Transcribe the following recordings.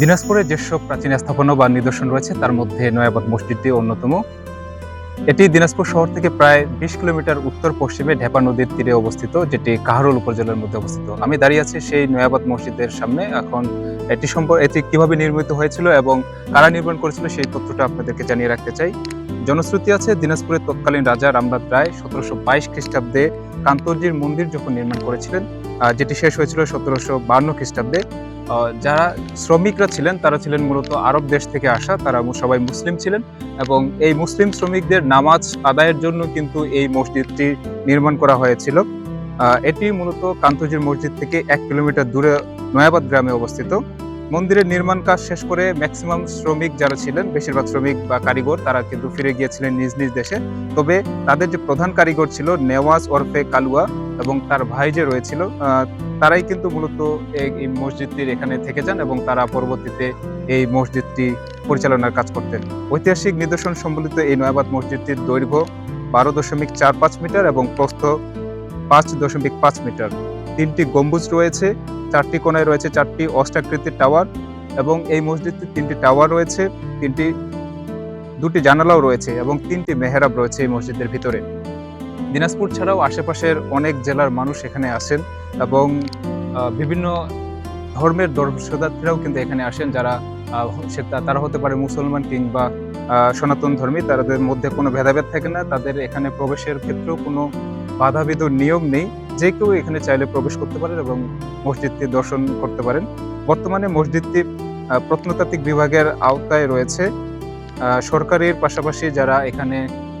দিনাজপুরে যেসব প্রাচীন স্থাপনা বা নিদর্শন রয়েছে, তার মধ্যে নয়াবাদ মসজিদটি অন্যতম। এটি দিনাজপুর শহর থেকে প্রায় বিশ কিলোমিটার উত্তর পশ্চিমে ঢেপা নদীর তীরে অবস্থিত, যেটি কাহারোল উপজেলার মধ্যে অবস্থিত। আমি দাঁড়িয়ে আছি সেই নয়াবাদ মসজিদের সামনে। এখন এটি সম্পর্ক এটি কীভাবে নির্মিত হয়েছিল এবং কারা নির্মাণ করেছিল সেই তথ্যটা আপনাদেরকে জানিয়ে রাখতে চাই। জনশ্রুতি আছে, দিনাজপুরের তৎকালীন রাজা রামনাথ রায় সতেরোশো বাইশ খ্রিস্টাব্দে কান্তজির মন্দির যখন নির্মাণ করেছিলেন যেটি শেষ হয়েছিল সতেরোশো বান্ন খ্রিস্টাব্দে। যারা শ্রমিকরা ছিলেন, তারা ছিলেন মূলত আরব দেশ থেকে আসা, তারা সবাই মুসলিম ছিলেন এবং এই মুসলিম শ্রমিকদের নামাজ আদায়ের জন্য কিন্তু এই মসজিদটি নির্মাণ করা হয়েছিল। এটি মূলত কান্তজির মসজিদ থেকে এক কিলোমিটার দূরে নয়াবাদ গ্রামে অবস্থিত। মন্দিরের নির্মাণ কাজ শেষ করে ম্যাক্সিমাম শ্রমিক যারা ছিলেন, বেশিরভাগ শ্রমিক বা কারিগর, তারা কিন্তু ফিরে গিয়েছিলেন নিজ নিজ দেশে। তবে তাদের যে প্রধান কারিগর ছিল, নেওয়াজ ওরফে কালুয়া এবং তার ভাই যে রয়েছিল তারাই কিন্তু মূলত এই মসজিদটির এখানে থেকে যান এবং তারা পরবর্তীতে এই মসজিদটি পরিচালনার কাজ করতেন। ঐতিহাসিক নিদর্শন সম্বলিত এই নয়াবাদ মসজিদটির দৈর্ঘ্য বারো দশমিক চার পাঁচ মিটার এবং প্রস্থ পাঁচ দশমিক পাঁচ মিটার। তিনটি গম্বুজ রয়েছে, চারটি কোণায় রয়েছে চারটি অষ্টাকৃতির টাওয়ার এবং এই মসজিদটির তিনটি টাওয়ার রয়েছে, তিনটি, দুটি জানালাও রয়েছে এবং তিনটি মেহরাব রয়েছে এই মসজিদের ভিতরে। দিনাজপুর ছাড়াও আশেপাশের অনেক জেলার মানুষ এখানে আসেন এবং বিভিন্ন ধর্মের দর্শনার্থীরাও কিন্তু এখানে আসেন যারা সে তারা হতে পারে মুসলমান কিংবা সনাতন ধর্মী। তাদের মধ্যে কোনো ভেদাভেদ থাকে না। তাদের এখানে প্রবেশের ক্ষেত্রেও কোনো বাধাবিধ নিয়ম নেই। যে কেউ এখানে চাইলে প্রবেশ করতে পারেন এবং মসজিদটি দর্শন করতে পারেন। বর্তমানে মসজিদটি প্রত্নতাত্ত্বিক বিভাগের আওতায় রয়েছে। সরকারের পাশাপাশি যারা এখানে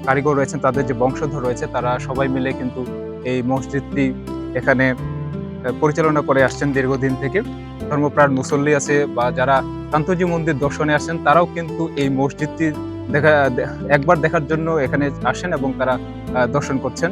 কারিগর রয়েছেন, তাদের যে বংশধর রয়েছে, তারা সবাই মিলে কিন্তু এই মসজিদটি এখানে পরিচালনা করে আসছেন দীর্ঘদিন থেকে। ধর্মপ্রাণ মুসল্লি আছে বা যারা কান্তজি মন্দির দর্শনে আসেন তারাও কিন্তু এই মসজিদটি দেখা, একবার দেখার জন্য এখানে আসেন এবং তারা দর্শন করছেন।